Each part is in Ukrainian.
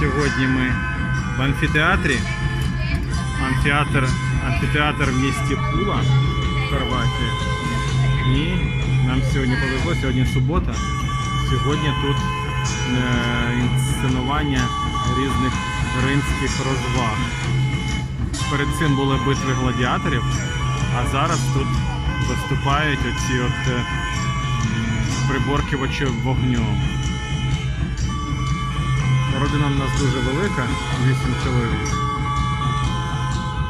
Сьогодні ми в амфітеатрі. Амфітеатр, амфітеатр в місті Пула, Хорватія. І нам сьогодні повезло, сьогодні субота. Сьогодні тут е, інсценування різних римських розваг. Перед цим були битви гладіаторів, а зараз тут виступають оці от е, м, приборкувачі вогню. Родина в нас дуже велика, 8 чоловік.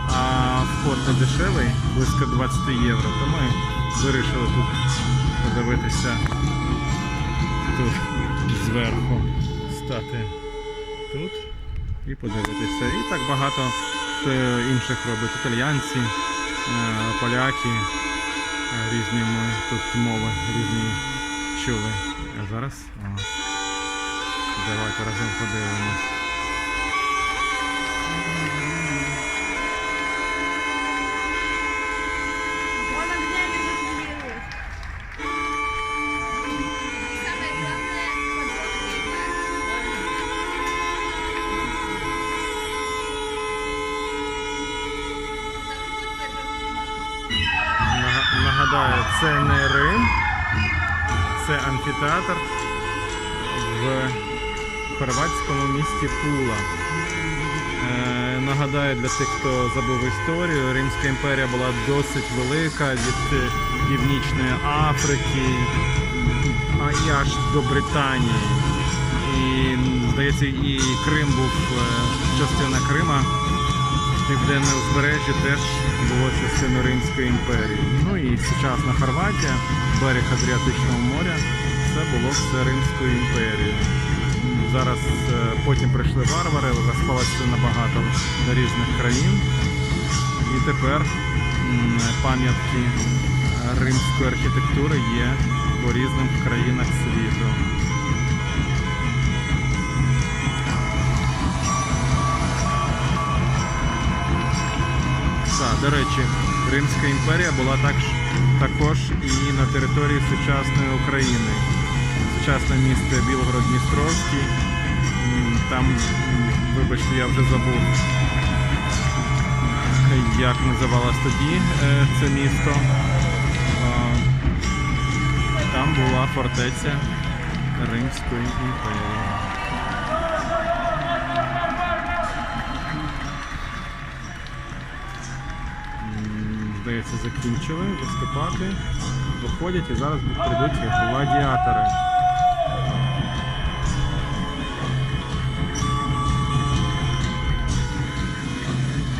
А вход не дешевий, близько 20 євро. То ми вирішили тут подивитися тут зверху стати тут і подивитися. І так багато інших робить. Італіянці, е, поляки, е, різні ми тут мови, різні чули. А зараз давайте разом подивимось. Нагадаю, це не Рим, це амфітеатр в хорватському місті Пула. Е, нагадаю для тих, хто забув історію, Римська імперія була досить велика від Північної Африки а і аж до Британії. І здається, і Крим був е, частина Крима. Південне узбережжя теж було частиною Римської імперії. Ну і сучасна Хорватія, берег Адріатичного моря, це було все Римською імперією. Зараз е, потім прийшли варвари, розпалося набагато до різних країн. І тепер пам'ятки римської архітектури є по різних країнах світу. Так, до речі, Римська імперія була так, також і на території сучасної України. Сучасне місто Білгород-Дністровський. Там, вибачте, я вже забув, як називалось тоді е, це місто. Там була фортеця Римської імперії. Здається, закінчили виступати. Виходять і зараз прийдуть гладіатори.